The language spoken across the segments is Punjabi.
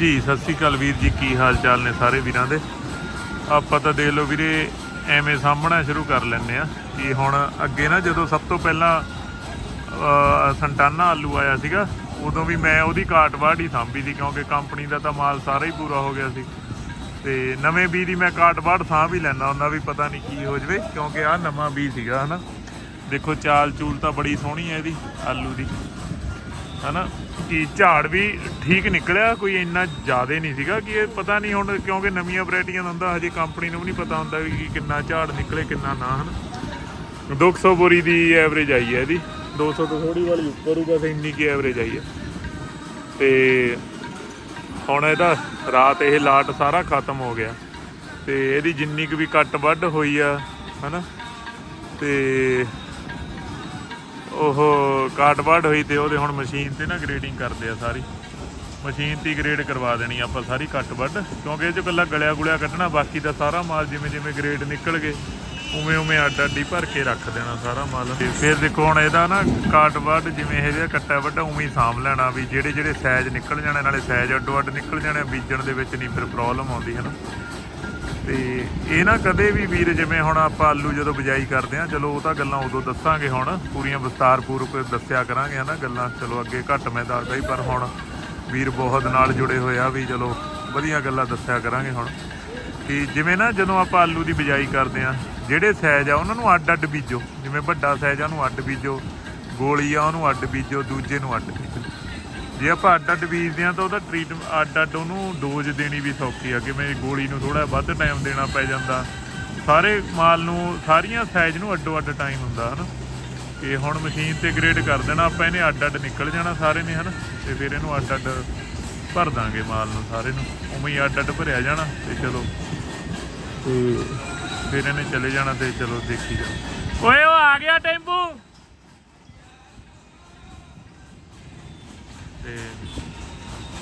ਜੀ ਸਤਿ ਸ੍ਰੀ ਅਕਾਲ ਵੀਰ ਜੀ ਕੀ ਹਾਲ ਚਾਲ ਨੇ ਸਾਰੇ ਵੀਰਾਂ ਦੇ? ਆਪਾਂ ਤਾਂ ਦੇਖ ਲਓ ਵੀਰੇ ਐਵੇਂ ਸਾਹਮਣਾ ਸ਼ੁਰੂ ਕਰ ਲੈਂਦੇ ਆ ਕਿ ਹੁਣ ਅੱਗੇ ਨਾ ਜਦੋਂ ਸਭ ਤੋਂ ਪਹਿਲਾਂ ਅਹ, ਸੰਟਾਨਾ ਆਲੂ ਆਇਆ ਸੀਗਾ ਉਦੋਂ ਵੀ ਮੈਂ ਉਹਦੀ ਕਾਟ ਵਾਢ ਹੀ ਸਾਂਭੀ ਸੀ ਕਿਉਂਕਿ ਕੰਪਨੀ ਦਾ ਤਾਂ ਮਾਲ ਸਾਰਾ ਹੀ ਪੂਰਾ ਹੋ ਗਿਆ ਸੀ। ਤੇ ਨਵੇਂ ਬੀ ਦੀ ਮੈਂ ਕਾਟ ਵਾਢ ਸਾਂਭ ਹੀ ਲੈਣਾ ਉਹਨਾਂ ਵੀ ਪਤਾ ਨਹੀਂ ਕੀ ਹੋ ਜਵੇ ਕਿਉਂਕਿ ਆਹ ਨਵਾਂ ਬੀ ਸੀਗਾ ਹਨਾ। ਦੇਖੋ ਚਾਲ ਚੂਲ ਤਾਂ ਬੜੀ ਸੋਹਣੀ ਹੈ ਇਹਦੀ ਆਲੂ ਦੀ। ਹਨਾ, ਕਿ ਝਾੜ ਵੀ ਠੀਕ ਨਿਕਲਿਆ, ਕੋਈ ਇੰਨਾ ਜ਼ਿਆਦਾ ਨਹੀਂ ਸੀਗਾ ਕਿ ਇਹ ਪਤਾ ਨਹੀਂ ਹੁਣ ਕਿਉਂਕਿ ਨਵੀਆਂ ਵੈਰਾਈਟੀਆਂ ਦਾ ਹੁੰਦਾ, ਹਜੇ ਕੰਪਨੀ ਨੂੰ ਵੀ ਨਹੀਂ ਪਤਾ ਹੁੰਦਾ ਵੀ ਕਿੰਨਾ ਝਾੜ ਨਿਕਲੇ, ਕਿੰਨਾ ਨਾ, ਹਨਾ। 200 ਬੋਰੀ ਦੀ ਐਵਰੇਜ ਆਈ ਹੈ ਇਹਦੀ 200 ਤੋਂ ਥੋੜੀ ਵਾਲੀ ਉੱਪਰ ਹੀ ਬਸ ਇੰਨੀ ਕੀ ਐਵਰੇਜ ਆਈ ਹੈ। ਤੇ ਹੁਣ ਇਹਦਾ ਰਾਤ ਇਹ ਲਾਟ ਸਾਰਾ ਖਤਮ ਹੋ ਗਿਆ। ਤੇ ਇਹਦੀ ਜਿੰਨੀ ਕੁ ਵੀ ਕੱਟ ਵੱਢ ਹੋਈ ਆ, ਹਨਾ, ਤੇ ਉਹ ਕਾਟ ਵੱਢ ਹੋਈ ਤੇ ਉਹਦੇ ਹੁਣ ਮਸ਼ੀਨ ਤੇ ਨਾ ਗ੍ਰੇਡਿੰਗ ਕਰਦੇ ਆ ਸਾਰੀ। ਮਸ਼ੀਨ ਤੇ ਗ੍ਰੇਡ ਕਰਵਾ ਦੇਣੀ ਆਪਾਂ ਸਾਰੀ ਕੱਟ ਵੱਢ, ਕਿਉਂਕਿ ਇਹ ਚ ਇਕੱਲਾ ਗਲਿਆ ਗੁਲਿਆ ਕੱਢਣਾ, ਬਾਕੀ ਦਾ ਸਾਰਾ ਮਾਲ ਜਿਵੇਂ ਜਿਵੇਂ ਗ੍ਰੇਡ ਨਿਕਲ ਗਏ, ਉਵੇਂ ਉਵੇਂ ਅੱਡ ਅੱਡੀ ਭਰ ਕੇ ਰੱਖ ਦੇਣਾ ਸਾਰਾ ਮਾਲ। ਤੇ ਫਿਰ ਦੇਖੋ ਹੁਣ ਇਹਦਾ ਨਾ ਕਾਟ ਵੱਢ ਜਿਵੇਂ ਇਹ ਜਿਹਾ ਕੱਟਾ ਵੱਡਾ, ਉਵੇਂ ਹੀ ਸਾਂਭ ਲੈਣਾ ਵੀ ਜਿਹੜੇ ਜਿਹੜੇ ਸਾਈਜ਼ ਨਿਕਲ ਜਾਣੇ, ਨਾਲੇ ਸਾਈਜ਼ ਅੱਡੋ ਅੱਡ ਨਿਕਲ ਜਾਣੇ, ਬੀਜਣ ਦੇ ਵਿੱਚ ਨਹੀਂ ਫਿਰ ਪ੍ਰੋਬਲਮ ਆਉਂਦੀ, ਹੈ ਨਾ? ਤੇ ਇਹ ਨਾ ਕਦੇ ਵੀ ਵੀਰ, ਜਿਵੇਂ ਹੁਣ ਆਪਾਂ ਆਲੂ ਜਦੋਂ ਬਿਜਾਈ ਕਰਦੇ ਆ ਚਲੋ ਉਹ ਤਾਂ ਗੱਲਾਂ ਉਦੋਂ ਦੱਸਾਂਗੇ ਹੁਣ, ਪੂਰੀਆਂ ਵਿਸਤਾਰ ਪੂਰਵਕ ਦੱਸਿਆ ਕਰਾਂਗੇ, ਹਨਾ? ਗੱਲਾਂ ਚਲੋ ਅੱਗੇ ਘੱਟ ਮੈਂ ਦੱਸਦਾ ਹੀ, ਪਰ ਹੁਣ ਵੀਰ ਬਹੁਤ ਨਾਲ ਜੁੜੇ ਹੋਏ ਆ ਵੀ ਚਲੋ ਵਧੀਆ ਗੱਲਾਂ ਦੱਸਿਆ ਕਰਾਂਗੇ ਹੁਣ। ਕਿ ਜਿਵੇਂ ਨਾ ਜਦੋਂ ਆਪਾਂ ਆਲੂ ਦੀ ਬਿਜਾਈ ਕਰਦੇ ਆ ਜਿਹੜੇ ਸਾਈਜ਼ ਆ ਉਹਨਾਂ ਨੂੰ ਅੱਡ ਅੱਡ ਬੀਜੋ, ਜਿਵੇਂ ਵੱਡਾ ਸਾਈਜ਼ ਆ ਉਹਨੂੰ ਅੱਡ ਬੀਜੋ, ਗੋਲੀ ਆ ਉਹਨੂੰ ਅੱਡ ਬੀਜੋ, ਦੂਜੇ ਨੂੰ ਅੱਡ ਬੀਜੋ। ਜੇ ਆਪਾਂ ਅੱਡ ਅੱਡ ਬੀਜਦੇ ਆ ਤਾਂ ਉਹਦਾ ਟ੍ਰੀਟ ਅੱਡ ਅੱਡ ਉਹਨੂੰ ਡੋਜ਼ ਦੇਣੀ ਵੀ ਸੌਖੀ ਆ ਕਿਵੇਂ ਗੋਲੀ ਨੂੰ ਥੋੜਾ ਵੱਧ ਟਾਈਮ ਦੇਣਾ ਪੈ ਜਾਂਦਾ। ਸਾਰੇ ਮਾਲ ਨੂੰ ਸਾਰੀਆਂ ਸਾਈਜ਼ ਨੂੰ ਅੱਡੋ ਅੱਡ ਟਾਈਮ ਹੁੰਦਾ ਹਨਾ। ਤੇ ਹੁਣ ਮਸ਼ੀਨ ਤੇ ਗ੍ਰੇਡ ਕਰ ਦੇਣਾ ਆਪਾਂ ਇਹਨੇ ਅੱਡ ਅੱਡ ਨਿਕਲ ਜਾਣਾ ਸਾਰੇ ਨੇ ਹਨਾ। ਤੇ ਫਿਰ ਇਹਨੂੰ ਅੱਡ ਅੱਡ ਭਰ ਦਾਂਗੇ ਮਾਲ ਨੂੰ ਸਾਰੇ ਨੂੰ। ਉਵੇਂ ਹੀ ਅੱਡ ਅੱਡ ਭਰਿਆ ਜਾਣਾ ਤੇ ਚਲੋ। ਤੇ ਫਿਰ ਇਹਨੇ ਚਲੇ ਜਾਣਾ ਤੇ ਚਲੋ ਦੇਖੀ ਜਾਓ। ਓਏ ਉਹ ਆ ਗਿਆ ਟੈਂਪੂ! ਤੇ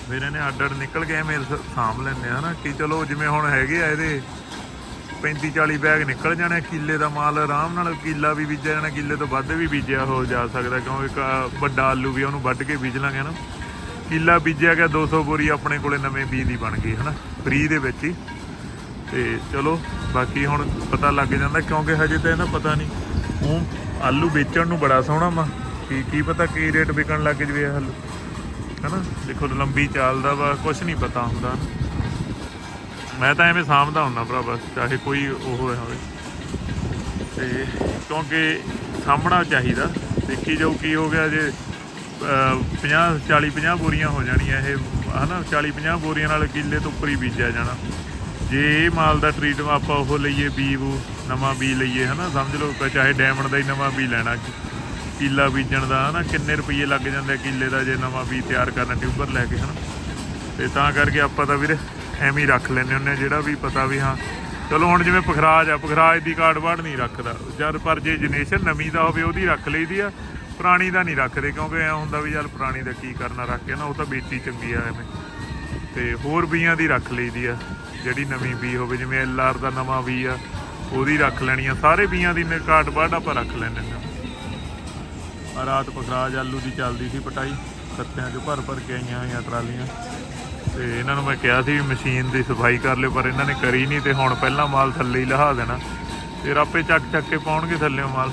ਫਿਰ ਇਹਨੇ ਅੱਡ ਅੱਡ ਨਿਕਲ ਗਏ ਮੇਰੇ ਸ- ਸਾਂਭ ਲੈਂਦੇ ਆ, ਹਨਾ? ਕਿ ਚਲੋ ਜਿਵੇਂ ਹੁਣ ਹੈਗੇ ਆ ਇਹਦੇ 35 40 ਬੈਗ ਨਿਕਲ ਜਾਣੇ ਕਿੱਲੇ ਦਾ ਮਾਲ, ਆਰਾਮ ਨਾਲ ਕਿੱਲਾ ਵੀ ਬੀਜਿਆ ਜਾਣਾ, ਕਿੱਲੇ ਤੋਂ ਵੱਧ ਵੀ ਬੀਜਿਆ ਹੋ ਜਾ ਸਕਦਾ, ਕਿਉਂਕਿ ਵੱਡਾ ਆਲੂ ਵੀ ਉਹਨੂੰ ਵੱਢ ਕੇ ਬੀਜ ਲਾਂਗੇ ਨਾ ਕਿੱਲਾ ਬੀਜਿਆ ਗਿਆ 200 ਬੋਰੀ ਆਪਣੇ ਕੋਲੇ ਨਵੇਂ ਬੀਜ ਦੀ ਬਣ ਗਈ, ਹਨਾ? ਫ੍ਰੀ ਦੇ ਵਿੱਚ ਹੀ। ਤੇ ਚਲੋ, ਬਾਕੀ ਹੁਣ ਪਤਾ ਲੱਗ ਜਾਂਦਾ, ਕਿਉਂਕਿ ਹਜੇ ਤਾਂ ਇਹਦਾ ਪਤਾ ਨਹੀਂ। ਉਹ ਆਲੂ ਵੇਚਣ ਨੂੰ ਬੜਾ ਸੋਹਣਾ ਵਾ। ਕੀ ਕੀ ਪਤਾ ਕੀ ਰੇਟ ਵਿਕਣ ਲੱਗ ਜਵੇ ਆਲੂ। ਹਨਾ? ਦੇਖੋ, ਲੰਬੀ ਚੱਲਦਾ ਵਾ ਕੁਝ ਨਹੀਂ ਪਤਾ ਹੁੰਦਾ। ਮੈਂ ਤਾਂ ਐਵੇਂ ਸਾਂਭਦਾ ਹੁੰਦਾ ਭਰਾ ਬਸ ਚਾਹੇ ਕੋਈ ਉਹ ਹੋਵੇ। ਤੇ ਕਿਉਂਕਿ ਸਾਹਮਣਾ ਚਾਹੀਦਾ। ਦੇਖੀ ਜਾਓ ਕੀ ਹੋ ਗਿਆ ਜੇ 50 40 50 ਬੋਰੀਆਂ ਹੋ ਜਾਣੀਆਂ ਇਹ, ਹਨਾ? 40 50 ਬੋਰੀਆਂ ਨਾਲ ਕਿੱਲੇ ਤੋਂ ਉੱਪਰ ਹੀ ਬੀਜਿਆ ਜਾਣਾ। ਜੇ ਇਹ ਮਾਲ ਦਾ ਟ੍ਰੀਟ ਆਪਾਂ ਉਹ ਲਈਏ ਬੀ ਬੂ ਨਵਾਂ ਬੀ ਲਈਏ, ਹਨਾ? ਸਮਝ ਲਓ, ਚਾਹੇ ਡਾਇਮੰਡ ਦਾ ਹੀ ਨਵਾਂ ਬੀ ਲੈਣਾ। ਕਿੱਲਾ ਬੀਜਣ ਦਾ, ਹਨਾ? ਕਿੰਨੇ ਰੁਪਏ ਲੱਗ ਜਾਂਦੇ ਕਿੱਲੇ ਦਾ ਜੇ ਨਵਾਂ ਬੀ ਤਿਆਰ ਕਰਨਾ ਟਿਊਬਰ ਲੈ ਕੇ, ਹਨਾ? ਤੇ ਤਾਂ ਕਰਕੇ ਆਪਾਂ ਤਾਂ ਵੀਰ ਐਵੇਂ ਹੀ ਰੱਖ ਲੈਂਦੇ ਹੁੰਦੇ ਆ, ਜਿਹੜਾ ਵੀ ਪਤਾ ਵੀ ਹਾਂ। ਚਲੋ ਹੁਣ ਜਿਵੇਂ ਪਖਰਾਜ ਆ, ਪਖਰਾਜ ਦੀ ਕਾਰਡ ਵਾੜ ਨਹੀਂ ਰੱਖਦਾ। ਜਦ ਪਰ ਜੇ ਜਨਰੇਸ਼ਨ ਨਵੀਂ ਦਾ ਹੋਵੇ, ਉਹਦੀ ਰੱਖ ਲਈਦੀ ਆ, ਪੁਰਾਣੀ ਦਾ ਨਹੀਂ ਰੱਖਦੇ, ਕਿਉਂਕਿ ਐ ਹੁੰਦਾ ਵੀ ਯਾਰ ਪੁਰਾਣੀ ਦਾ ਕੀ ਕਰਨਾ ਰੱਖ ਕੇ ਨਾ, ਉਹ ਤਾਂ ਬੇਟੀ ਚੰਗੀ ਆ ਐਵੇਂ। ਤੇ ਹੋਰ ਬੀਆਂ ਦੀ ਰੱਖ ਲਈਦੀ ਆ, ਜਿਹੜੀ ਨਵੀਂ ਬੀ ਹੋਵੇ, ਜਿਵੇਂ ਐਲ ਆਰ ਦਾ ਨਵਾਂ ਬੀ ਆ, ਉਹਦੀ ਰੱਖ ਲੈਣੀ ਆ। ਸਾਰੇ ਬੀਆਂ ਦੀ ਕਾਰਡ ਵਾੜ ਆਪਾਂ ਰੱਖ ਲੈਂਦੇ ਨੇ ਆ। ਰਾਤ ਪਖਰਾਜ ਆਲੂ ਦੀ ਚੱਲਦੀ ਸੀ ਪਟਾਈ। ਸੱਤਿਆਂ 'ਚ ਭਰ ਭਰ ਕੇ ਆਈਆਂ ਹੋਈਆਂ ਟਰਾਲੀਆਂ। ਤੇ ਇਹਨਾਂ ਨੂੰ ਮੈਂ ਕਿਹਾ ਸੀ ਵੀ ਮਸ਼ੀਨ ਦੀ ਸਫ਼ਾਈ ਕਰ ਲਿਓ, ਪਰ ਇਹਨਾਂ ਨੇ ਕਰੀ ਨਹੀਂ ਤੇ ਹੁਣ ਪਹਿਲਾਂ ਮਾਲ ਥੱਲੇ ਹੀ ਲਹਾ ਦੇਣਾ। ਫਿਰ ਆਪੇ ਚੱਕ ਚੱਕ ਕੇ ਪਾਉਣਗੇ ਥੱਲੇੋਂ ਮਾਲ,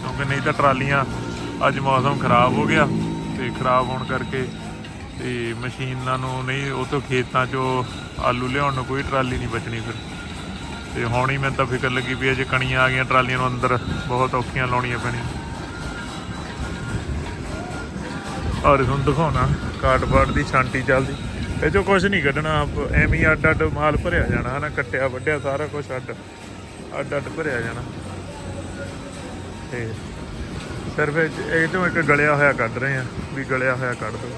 ਕਿਉਂਕਿ ਨਹੀਂ ਤਾਂ ਟਰਾਲੀਆਂ ਅੱਜ ਮੌਸਮ ਖਰਾਬ ਹੋ ਗਿਆ ਤੇ ਖਰਾਬ ਹੋਣ ਕਰਕੇ ਤੇ ਮਸ਼ੀਨਾਂ ਨੂੰ ਨਹੀਂ, ਉਹ ਤੋਂ ਖੇਤਾਂ 'ਚੋਂ ਆਲੂ ਲਿਆਉਣ ਨੂੰ ਕੋਈ ਟਰਾਲੀ ਨਹੀਂ ਬਚਣੀ ਫਿਰ। ਤੇ ਹੁਣ ਹੀ ਮੈਨੂੰ ਤਾਂ ਫਿਕਰ ਲੱਗੀ ਵੀ ਅਜੇ ਕਣੀਆਂ ਆ ਗਈਆਂ, ਟਰਾਲੀਆਂ ਨੂੰ ਅੰਦਰ ਬਹੁਤ ਔਖੀਆਂ ਲਾਉਣੀਆਂ ਪੈਣੀਆਂ। ਔਰ ਤੁਹਾਨੂੰ ਦਿਖਾਉਣਾ ਕਾਟਪਾਟ ਦੀ ਛਾਂਟੀ ਚੱਲਦੀ। ਇਹ ਚੋਂ ਕੁਝ ਨਹੀਂ ਕੱਢਣਾ ਐਵੇਂ ਹੀ ਅੱਡ ਅੱਡ ਮਾਲ ਭਰਿਆ ਜਾਣਾ, ਹਨਾ? ਕੱਟਿਆ, ਵੱਢਿਆ, ਸਾਰਾ ਕੁਝ ਅੱਡ ਅੱਡ ਅੱਡ ਭਰਿਆ ਜਾਣਾ। ਤੇ ਸਿਰਫ ਇਹ ਤੋਂ ਇੱਕ ਗਲਿਆ ਹੋਇਆ ਕੱਢ ਰਹੇ ਆ, ਵੀ ਗਲਿਆ ਹੋਇਆ ਕੱਢ ਦੋ।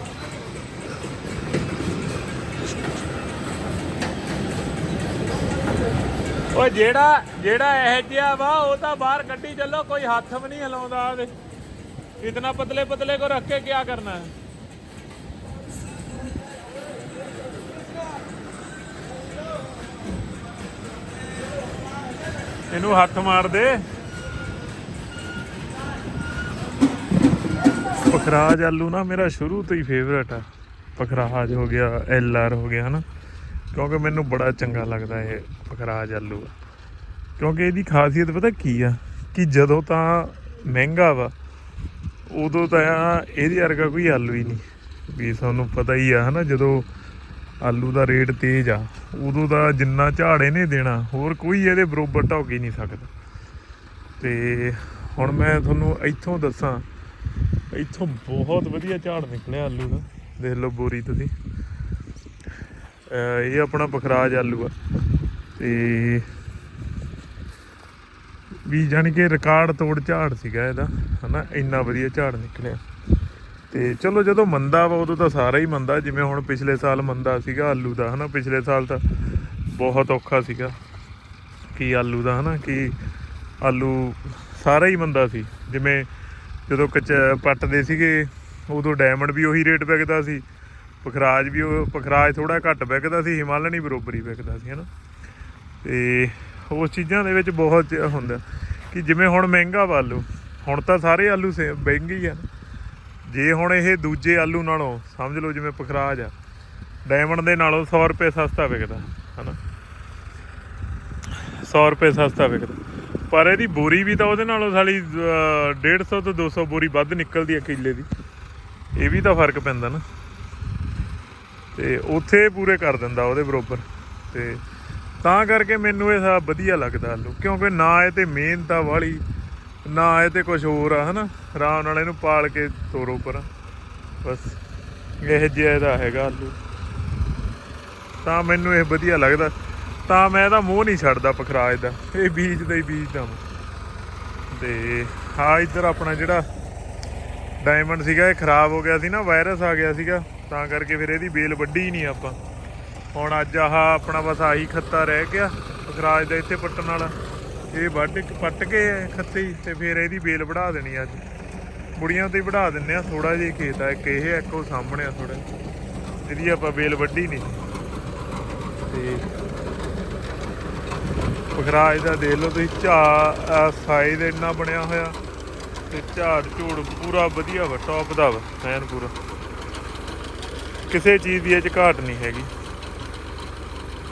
ਓ ਜਿਹੜਾ ਜਿਹੜਾ ਇਹ ਜਿਹਾ ਵਾ, ਉਹ ਤਾਂ ਬਾਹਰ ਕੱਢੀ ਚੱਲੋ, ਕੋਈ ਹੱਥ ਵੀ ਨਹੀਂ ਹਿਲਾਉਂਦਾ ਆ इतना पतले पतले को रख के क्या करना है ਇਹਨੂੰ ਹੱਥ ਮਾਰ ਦੇ ਪਖਰਾਜ ਆਲੂ ਨਾ ਮੇਰਾ ਸ਼ੁਰੂ ਤੋਂ ਹੀ ਫੇਵਰਟ ਆ ਪਖਰਾਜ ਹੋ ਗਿਆ ਐਲ ਆਰ ਹੋ ਗਿਆ ਹਨਾ ਕਿਉਂਕਿ ਮੈਨੂੰ ਬੜਾ ਚੰਗਾ ਲੱਗਦਾ ਇਹ ਪਖਰਾਜ ਆਲੂ ਕਿਉਂਕਿ ਇਹਦੀ ਖਾਸੀਅਤ ਪਤਾ ਕੀ ਆ ਕਿ ਜਦੋਂ ਤਾਂ ਮਹਿੰਗਾ ਵਾ ਉਦੋਂ ਤਾਂ ਇਹਦੇ ਵਰਗਾ ਕੋਈ ਆਲੂ ਹੀ ਨਹੀਂ। ਵੀ ਸਾਨੂੰ ਪਤਾ ਹੀ ਆ, ਹਨਾ, ਜਦੋਂ ਆਲੂ ਦਾ ਰੇਟ ਤੇਜ਼ ਆ, ਉਦੋਂ ਦਾ ਜਿੰਨਾ ਝਾੜ ਇਹਨੇ ਦੇਣਾ, ਹੋਰ ਕੋਈ ਇਹਦੇ ਬਰੋਬਰ ਢੋਕ ਹੀ ਨਹੀਂ ਸਕਦਾ। ਤੇ ਹੁਣ ਮੈਂ ਤੁਹਾਨੂੰ ਇੱਥੋਂ ਦੱਸਾਂ, ਇੱਥੋਂ ਬਹੁਤ ਵਧੀਆ ਝਾੜ ਨਿਕਲਿਆ ਆਲੂ ਦਾ। ਦੇਖ ਲਓ ਬੋਰੀ ਤੁਸੀਂ। ਇਹ ਆਪਣਾ ਪਖਰਾਜ ਆਲੂ ਆ। ਤੇ ਵੀ ਜਾਣੀ ਕਿ ਰਿਕਾਰਡ ਤੋੜ ਝਾੜ ਸੀਗਾ ਇਹਦਾ, ਹਨਾ? ਇੰਨਾ ਵਧੀਆ ਝਾੜ ਨਿਕਲਿਆ। ਤੇ ਚਲੋ ਜਦੋਂ ਮੰਦਾ ਵਾ, ਉਦੋਂ ਤਾਂ ਸਾਰਾ ਹੀ ਮੰਦਾ, ਜਿਵੇਂ ਹੁਣ ਪਿਛਲੇ ਸਾਲ ਮੰਦਾ ਸੀਗਾ ਆਲੂ ਦਾ, ਹਨਾ? ਪਿਛਲੇ ਸਾਲ ਤਾਂ ਬਹੁਤ ਔਖਾ ਸੀਗਾ। ਕਿ ਆਲੂ ਦਾ, ਹਨਾ? ਕਿ ਆਲੂ ਸਾਰਾ ਹੀ ਮੰਦਾ ਸੀ। ਜਿਵੇਂ ਜਦੋਂ ਕਚ ਪੱਟਦੇ ਸੀਗੇ, ਉਦੋਂ ਡਾਇਮੰਡ ਵੀ ਉਹੀ ਰੇਟ ਵਿਕਦਾ ਸੀ। ਪਖਰਾਜ ਵੀ ਉਹ, ਪਖਰਾਜ ਥੋੜਾ ਘੱਟ ਵਿਕਦਾ ਸੀ ਹਿਮਾਲਯਨੀ ਬਰੋਬਰ ਹੀ ਵਿਕਦਾ ਸੀ, ਹਨਾ? ਤੇ ਉਸ ਚੀਜ਼ਾਂ ਦੇ ਵਿੱਚ ਬਹੁਤ ਹੁੰਦਾ ਕਿ ਜਿਵੇਂ ਹੁਣ ਮਹਿੰਗਾ ਵਾ ਆਲੂ ਹੁਣ ਤਾਂ ਸਾਰੇ ਆਲੂ ਸੇ ਮਹਿੰਗੇ ਹੀ ਆ ਜੇ ਹੁਣ ਇਹ ਦੂਜੇ ਆਲੂ ਨਾਲੋਂ ਸਮਝ ਲਓ ਜਿਵੇਂ ਪਖਰਾਜ ਆ ਡਾਇਮੰਡ ਦੇ ਨਾਲੋਂ 100 ਰੁਪਏ ਸਸਤਾ ਵਿਕਦਾ ਹਨਾ? 100 ਰੁਪਏ ਸਸਤਾ ਵਿਕਦਾ। ਪਰ ਇਹਦੀ ਬੋਰੀ ਵੀ ਤਾਂ ਉਹਦੇ ਨਾਲੋਂ ਸਾਲੀ ਅਹ, 150 ਤੋਂ 200 ਬੋਰੀ ਵੱਧ ਨਿਕਲਦੀ ਆ ਕਿੱਲੇ ਦੀ। ਇਹ ਵੀ ਤਾਂ ਫ਼ਰਕ ਪੈਂਦਾ ਨਾ। ਤੇ ਉੱਥੇ ਪੂਰੇ ਕਰ ਦਿੰਦਾ ਉਹਦੇ ਬਰੋਬਰ। ਤੇ ਤਾਂ ਕਰਕੇ ਮੈਨੂੰ ਇਹ ਸਾ ਵਧੀਆ ਲੱਗਦਾ ਆਲੂ ਕਿਉਂਕਿ ਨਾ ਇਹ ਤੇ ਮਿਹਨਤ ਆ ਵਾਲੀ, ਨਾ ਇਹ ਤੇ ਕੁਝ ਹੋਰ ਆ, ਹਨਾ? ਆਰਾਮ ਨਾਲ ਇਹਨੂੰ ਪਾਲ ਕੇ ਤੋਰੋ ਪਰ ਬਸ, ਇਹ ਜਿਹਾ ਇਹਦਾ ਹੈਗਾ ਆਲੂ ਤਾਂ ਮੈਨੂੰ ਇਹ ਵਧੀਆ ਲੱਗਦਾ। ਤਾਂ ਮੈਂ ਇਹਦਾ ਮੂੰਹ ਨਹੀਂ ਛੱਡਦਾ ਪਖਰਾਜ ਦਾ। ਇਹ ਬੀਜ ਦਾ ਹੀ ਬੀਜਦਾ ਮੈਂ ਤੇ ਹਾਂ ਇੱਧਰ ਆਪਣਾ ਜਿਹੜਾ ਡਾਇਮੰਡ ਸੀਗਾ, ਇਹ ਖਰਾਬ ਹੋ ਗਿਆ ਸੀ ਨਾ ਵਾਇਰਸ ਆ ਗਿਆ ਸੀਗਾ। ਤਾਂ ਕਰਕੇ ਫਿਰ ਇਹਦੀ ਬੇਲ ਵੱਢੀ ਨਹੀਂ ਆਪਾਂ। ਹੁਣ ਅੱਜ ਆਹ ਆਪਣਾ ਬਸ ਆਹੀ ਖੱਤਾ ਰਹਿ ਗਿਆ ਪਖਰਾਜ ਦਾ ਇੱਥੇ ਪੱਟਣ ਵਾਲਾ। ਇਹ ਵੱਢ ਕੇ ਪੱਟ ਕੇ ਖੱਤੇ ਹੀ ਤੇ ਫਿਰ ਇਹਦੀ ਬੇਲ ਵਢਾ ਦੇਣੀ ਅੱਜ। ਬੁੜੀਆਂ ਤੇ ਹੀ ਵਢਾ ਦਿੰਨੇ ਆ ਥੋੜਾ ਜਿਹਾ ਖੇਤ ਆ, ਇੱਕ ਇਹ ਇੱਕ ਉਹ ਸਾਹਮਣੇ ਆ ਥੋੜਾ ਇਹਦੀ ਆਪਾਂ ਬੇਲ ਵੱਢੀ ਨਹੀਂ ਤੇ ਪਖਰਾਜ ਦਾ ਦੇਖ ਲਓ ਤੁਸੀਂ, ਝਾ ਸਾਈਜ਼ ਇੰਨਾ ਬਣਿਆ ਹੋਇਆ ਤੇ ਝਾੜ ਝੂੜ ਪੂਰਾ ਵਧੀਆ ਵਾ ਟੌਪ ਦਾ ਵਾ, ਐਨ ਪੂਰਾ। ਕਿਸੇ ਚੀਜ਼ ਦੀ ਇਹ ਚ ਘਾਟ ਨਹੀਂ ਹੈਗੀ।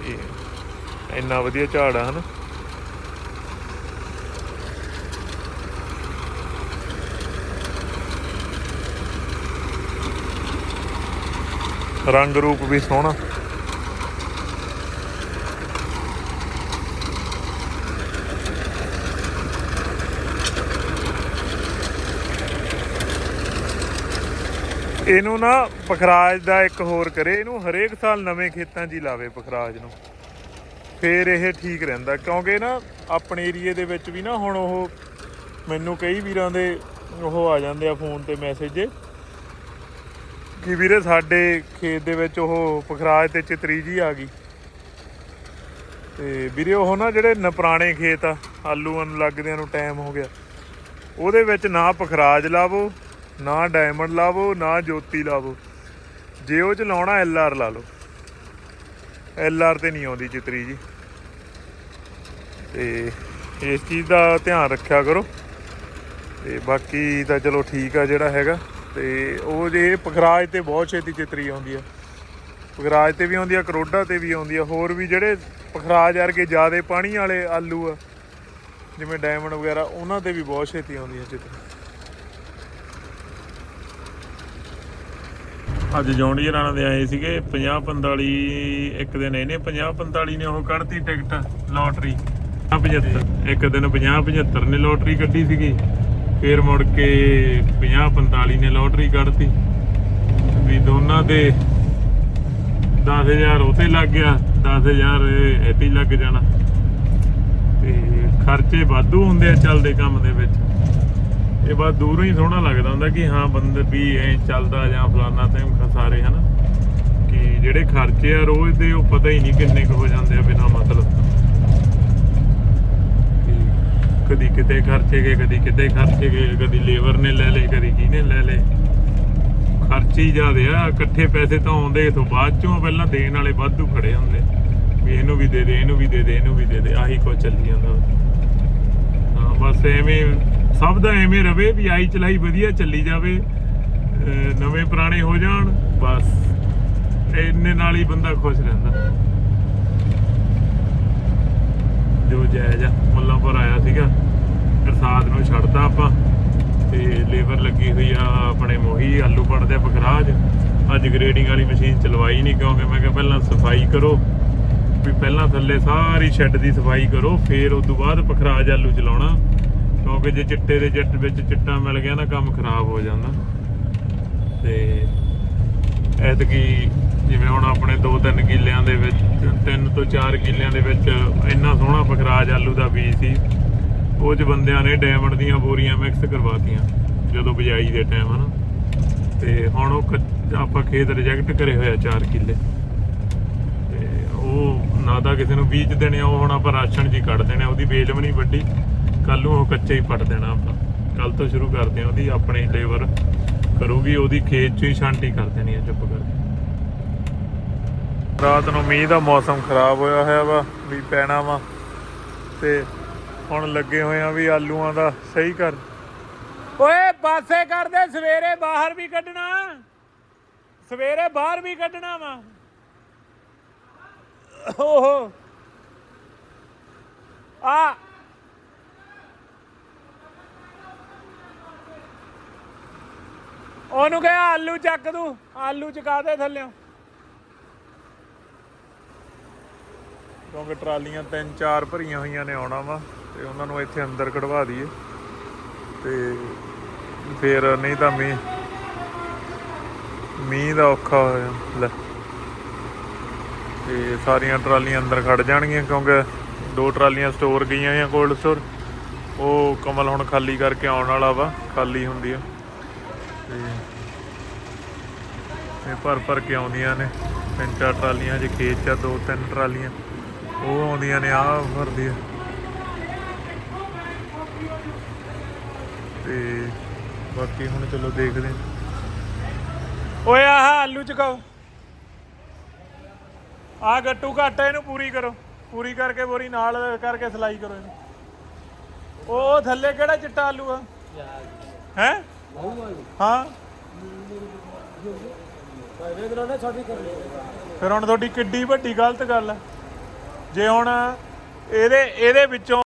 ਇਹ ਇੰਨਾ ਵਧੀਆ ਝਾੜ ਆ ਹਨਾ? ਰੰਗ ਰੂਪ ਵੀ ਸੋਹਣਾ। ਇਹਨੂੰ ਨਾ ਪਖਰਾਜ ਦਾ ਇੱਕ ਹੋਰ ਕਰੇ, ਇਹਨੂੰ ਹਰੇਕ ਸਾਲ ਨਵੇਂ ਖੇਤਾਂ 'ਚ ਹੀ ਲਾਵੇ ਪਖਰਾਜ ਨੂੰ। ਫੇਰ ਇਹ ਠੀਕ ਰਹਿੰਦਾ, ਕਿਉਂਕਿ ਨਾ ਆਪਣੇ ਏਰੀਏ ਦੇ ਵਿੱਚ ਵੀ ਨਾ ਹੁਣ ਉਹ ਮੈਨੂੰ ਕਈ ਵੀਰਾਂ ਦੇ ਉਹ ਆ ਜਾਂਦੇ ਆ ਫੋਨ ਤੇ ਮੈਸੇਜ। ਕਿ ਵੀਰੇ ਸਾਡੇ ਖੇਤ ਦੇ ਵਿੱਚ ਉਹ ਪਖਰਾਜ ਤੇ ਚਿਤਰੀ ਜੀ ਆ ਗਈ। ਤੇ ਵੀਰੇ ਉਹ ਨਾ ਜਿਹੜੇ ਨਪਰਾਣੇ ਖੇਤ ਆ ਆਲੂਆਂ ਨੂੰ ਲੱਗਦਿਆਂ ਨੂੰ ਟਾਈਮ ਹੋ ਗਿਆ, ਉਹਦੇ ਵਿੱਚ ਨਾ ਪਖਰਾਜ ਲਾਵੋ ਨਾ ਡਾਇਮੰਡ ਲਾਵੋ, ਨਾ ਜੋਤੀ ਲਾਵੋ। ਜੇ ਉਹ ਚ ਲਾਉਣਾ ਐਲ ਆਰ ਲਾ ਲਓ। ਐਲ ਆਰ ਤੇ ਨਹੀਂ ਆਉਂਦੀ ਚਿਤਰੀ ਜੀ। ਤੇ ਇਸ ਚੀਜ਼ ਦਾ ਧਿਆਨ ਰੱਖਿਆ ਕਰੋ। ਤੇ ਬਾਕੀ ਤਾਂ ਚਲੋ ਠੀਕ ਆ ਜਿਹੜਾ ਹੈਗਾ। ਤੇ ਉਹ ਜੇ ਪਖਰਾਜ ਤੇ ਬਹੁਤ ਛੇਤੀ ਚਿਤਰੀ ਆਉਂਦੀ ਆ। ਪਖਰਾਜ ਤੇ ਵੀ ਆਉਂਦੀ ਆ, ਕਰੋਡਾ ਤੇ ਵੀ ਆਉਂਦੀ ਆ। ਹੋਰ ਵੀ ਜਿਹੜੇ ਪਖਰਾਜ ਵਰਗੇ ਜ਼ਿਆਦੇ ਪਾਣੀ ਵਾਲੇ ਆਲੂ ਆ, ਜਿਵੇਂ ਡਾਇਮੰਡ ਵਗੈਰਾ, ਉਹਨਾਂ ਤੇ ਵੀ ਬਹੁਤ ਛੇਤੀ ਆਉਂਦੀ ਆ ਚਿਤਰੀ। ਅੱਜ ਜੌਂਡੀਆਂ ਰਾਣਾ ਦੇ ਆਏ ਸੀਗੇ 50 45 ਇੱਕ ਦਿਨ ਇਹਨੇ 50 45 ਨੇ ਉਹ ਕੱਢਤੀ ਟਿਕਟ ਲੋਟਰੀ। 75 ਇੱਕ ਦਿਨ 50 75 ਨੇ ਲੋਟਰੀ ਕੱਢੀ ਸੀਗੀ, ਫੇਰ ਮੁੜ ਕੇ 50 45 ਨੇ ਲੋਟਰੀ ਕੱਢਤੀ। ਵੀ ਦੋਨਾਂ ਦੇ 10000 ਉਤੇ ਲੱਗ ਗਿਆ 10000 ਇੱਥੇ ਹੀ ਲੱਗ ਜਾਣਾ। ਤੇ ਖਰਚੇ ਵਾਧੂ ਹੁੰਦੇ ਆ ਚੱਲਦੇ ਕੰਮ ਦੇ ਵਿੱਚ। ਇਹ ਬਸ ਦੂਰੋਂ ਹੀ ਸੋਹਣਾ ਲੱਗਦਾ ਹੁੰਦਾ ਕਿ ਹਾਂ ਬੰਦੇ ਵੀ ਐ ਚੱਲਦਾ ਜਾਂ ਫਲਾਨਾ ਤੇ ਖਸਾਰੇ, ਹਨਾ? ਕਿ ਜਿਹੜੇ ਖਰਚੇ ਆ ਰੋਜ਼ ਦੇ, ਉਹ ਪਤਾ ਹੀ ਨਹੀਂ ਕਿੰਨੇ ਕੁ ਹੋ ਜਾਂਦੇ ਆ ਬਿਨਾ ਮਤਲਬ ਕਿ ਕਦੀ ਕਿਤੇ ਖਰਚੇ ਗਏ, ਕਦੀ ਕਿਤੇ ਖਰਚੇ ਗਏ, ਕਦੀ ਲੇਬਰ ਨੇ ਲੈ ਲਏ, ਕਦੀ ਕਿਹਨੇ ਲੈ ਲਏ। ਖਰਚੇ ਹੀ ਜ਼ਿਆਦੇ ਆ, ਇਕੱਠੇ ਪੈਸੇ ਤਾਂ ਆਉਂਦੇ ਤੋਂ ਬਾਅਦ ਚੋਂ, ਪਹਿਲਾਂ ਦੇਣ ਵਾਲੇ ਵਾਧੂ ਖੜੇ ਹੁੰਦੇ। ਵੀ ਇਹਨੂੰ ਵੀ ਦੇ ਦੇ, ਇਹਨੂੰ ਵੀ ਦੇ ਦੇ, ਇਹਨੂੰ ਵੀ ਦੇ ਦੇ, ਆਹੀ ਕੁਝ ਚੱਲੀ ਜਾਂਦਾ। ਹਾਂ, ਬਸ ਐਵੇਂ ਸਭ ਦਾ ਐਵੇਂ ਰਵੇ ਵੀ ਆਈ ਚਲਾਈ ਵਧੀਆ ਚੱਲੀ ਜਾਵੇ ਨਵੇਂ ਪੁਰਾਣੇ ਹੋ ਜਾਣ, ਬਸ। ਇੰਨੇ ਨਾਲ ਹੀ ਬੰਦਾ ਖੁਸ਼ ਰਹਿੰਦਾ। ਜੋ ਜਾਇਜ਼ ਆ, ਮੁੱਲਾਂਪੁਰ ਆਇਆ ਸੀਗਾ। ਪ੍ਰਸਾਦ ਨੂੰ ਛੱਡਦਾ ਆਪਾਂ, ਤੇ ਲੇਬਰ ਲੱਗੀ ਹੋਈ ਆ ਆਪਣੇ ਮੋਹੀ, ਆਲੂ ਪੜਦੇ ਬਖਰਾਜ ਅੱਜ ਗ੍ਰੇਡਿੰਗ ਵਾਲੀ ਮਸ਼ੀਨ ਚਲਵਾਈ ਨਹੀਂ ਕਿਉਂਕਿ ਮੈਂ ਕਿਹਾ ਪਹਿਲਾਂ ਸਫ਼ਾਈ ਕਰੋ, ਵੀ ਪਹਿਲਾਂ ਥੱਲੇ ਸਾਰੀ ਸ਼ੈੱਡ ਦੀ ਸਫ਼ਾਈ ਕਰੋ, ਫੇਰ ਉਸ ਤੋਂ ਬਾਅਦ ਪਖਰਾਜ ਆਲੂ ਚਲਾਉਣਾ। ਕਿਉਂਕਿ ਜੇ ਚਿੱਟੇ ਦੇ ਜੱਟ ਵਿੱਚ ਚਿੱਟਾ ਮਿਲ ਗਿਆ ਨਾ ਕੰਮ ਖਰਾਬ ਹੋ ਜਾਂਦਾ। ਤੇ ਐਤਕੀ ਜਿਵੇਂ ਹੁਣ ਆਪਣੇ 2-3 ਕਿੱਲਿਆਂ ਦੇ ਵਿੱਚ 3 ਤੋਂ 4 ਕਿੱਲਿਆਂ ਦੇ ਵਿੱਚ ਇੰਨਾ ਸੋਹਣਾ ਪਖਰਾਜ ਆਲੂ ਦਾ ਬੀਜ ਸੀ ਉਹ ਚ ਬੰਦਿਆਂ ਨੇ ਡਾਇਮੰਡ ਦੀਆਂ ਬੋਰੀਆਂ ਮਿਕਸ ਕਰਵਾਤੀਆਂ ਜਦੋਂ ਬਿਜਾਈ ਦੇ ਟਾਈਮ ਹਨਾ। ਤੇ ਹੁਣ ਉਹ ਕੱਚ- ਆਪਾਂ ਖੇਤ ਰਿਜੈਕਟ ਕਰੇ ਹੋਇਆ 4 ਕਿੱਲੇ। ਤੇ ਉਹ ਨਾ ਤਾਂ ਕਿਸੇ ਨੂੰ ਬੀਜ ਦੇਣੇ ਆ, ਉਹ ਹੁਣ ਆਪਾਂ ਰਾਸ਼ਨ ਜੀ ਕੱਢ ਦੇਣੇ ਆ, ਉਹਦੀ ਬੇਲ ਵੀ ਨਹੀਂ ਵੱਡੀ ਕੱਲ ਨੂੰ ਉਹ ਕੱਚਾ ਹੀ ਪੱਟ ਦੇਣਾ ਆਪਾਂ। ਕੱਲ ਤੋਂ ਸ਼ੁਰੂ ਕਰਦੇ ਆ ਉਹਦੀ ਆਪਣੀ ਲੇਬਰ ਕਰੂਗੀ, ਉਹਦੀ ਖੇਤ 'ਚ ਹੀ ਛਾਂਟੀ ਕਰ ਦੇਣੀ ਆ ਚੁੱਪ ਕਰਕੇ। ਰਾਤ ਨੂੰ ਮੀਂਹ ਦਾ ਮੌਸਮ ਖਰਾਬ ਹੋਇਆ ਹੋਇਆ ਵਾ, ਵੀ ਪੈਣਾ ਵਾ। ਤੇ ਹੁਣ ਲੱਗੇ ਹੋਏ ਆ ਵੀ ਆਲੂਆਂ ਦਾ ਸਹੀ ਕਰ ਓਏ, ਪਾਸੇ ਕਰਦੇ ਸਵੇਰੇ ਬਾਹਰ ਵੀ ਕੱਢਣਾ। ਸਵੇਰੇ ਬਾਹਰ ਵੀ ਕੱਢਣਾ ਵਾ। ਓਹੋ। ਆ ਉਹਨੂੰ ਕਹੇ, ਆਲੂ ਚੱਕ ਦੂ ਆਲੂ ਚਕਾ ਦੇ ਥੱਲਿਓ? ਕਿਉਂਕਿ ਟਰਾਲੀਆਂ ਤਿੰਨ ਚਾਰ ਭਰੀਆਂ ਹੋਈਆਂ ਨੇ ਆਉਣਾ ਵਾ, ਤੇ ਉਹਨਾਂ ਨੂੰ ਇੱਥੇ ਅੰਦਰ ਕਢਵਾ ਦਈਏ। ਤੇ ਫੇਰ ਨਹੀਂ ਤਾਂ ਮੀਂਹ ਮੀਂਹ ਦਾ ਔਖਾ ਹੋ ਜਾਂਦਾ ਲੈ। ਤੇ ਸਾਰੀਆਂ ਟਰਾਲੀਆਂ ਅੰਦਰ ਖੜ ਜਾਣਗੀਆਂ, ਕਿਉਂਕਿ ਦੋ ਟਰਾਲੀਆਂ ਸਟੋਰ ਗਈਆਂ ਹੋਈਆਂ ਕੋਲਡ ਸਟੋਰ ਉਹ ਕਮਲ ਹੁਣ ਖਾਲੀ ਕਰਕੇ ਆਉਣ ਵਾਲਾ ਵਾ, ਖਾਲੀ ਹੁੰਦੀ ਆ। ਤੇ ਇਹ ਭਰ ਭਰ ਕੇ ਆਉਂਦੀਆਂ ਨੇ। ਤਿੰਨ ਚਾਰ ਟਰਾਲੀਆਂ ਜੇ ਖੇਤ ਚ ਆ, ਦੋ ਤਿੰਨ ਟਰਾਲੀਆਂ ਉਹ ਆਉਂਦੀਆਂ ਨੇ ਆ ਭਰਦੀ ਤੇ ਬਾਕੀ ਹੁਣ ਚਲੋ ਦੇਖਦੇ ਹਾਂ। ਓਏ ਆਹ ਆਲੂ ਚਕਾਓ। ਆ ਗੱਟੂ ਘੱਟ ਇਹਨੂੰ ਪੂਰੀ ਕਰੋ। ਪੂਰੀ ਕਰਕੇ ਬੋਰੀ ਨਾਲ ਕਰਕੇ ਸਲਾਈ ਕਰੋ ਇਹਨੂੰ। ਉਹ ਥੱਲੇ ਕਿਹੜਾ ਚਿੱਟਾ ਆਲੂ ਆ? ਹੈ? ਹਾਂ। ਫਿਰ ਹੁਣ ਤੁਹਾਡੀ ਕਿੱਡੀ ਵੱਡੀ ਗਲਤ ਗੱਲ ਹੈ। ਜੇ ਹੁਣ ਇਹਦੇ ਇਹਦੇ ਵਿੱਚੋਂ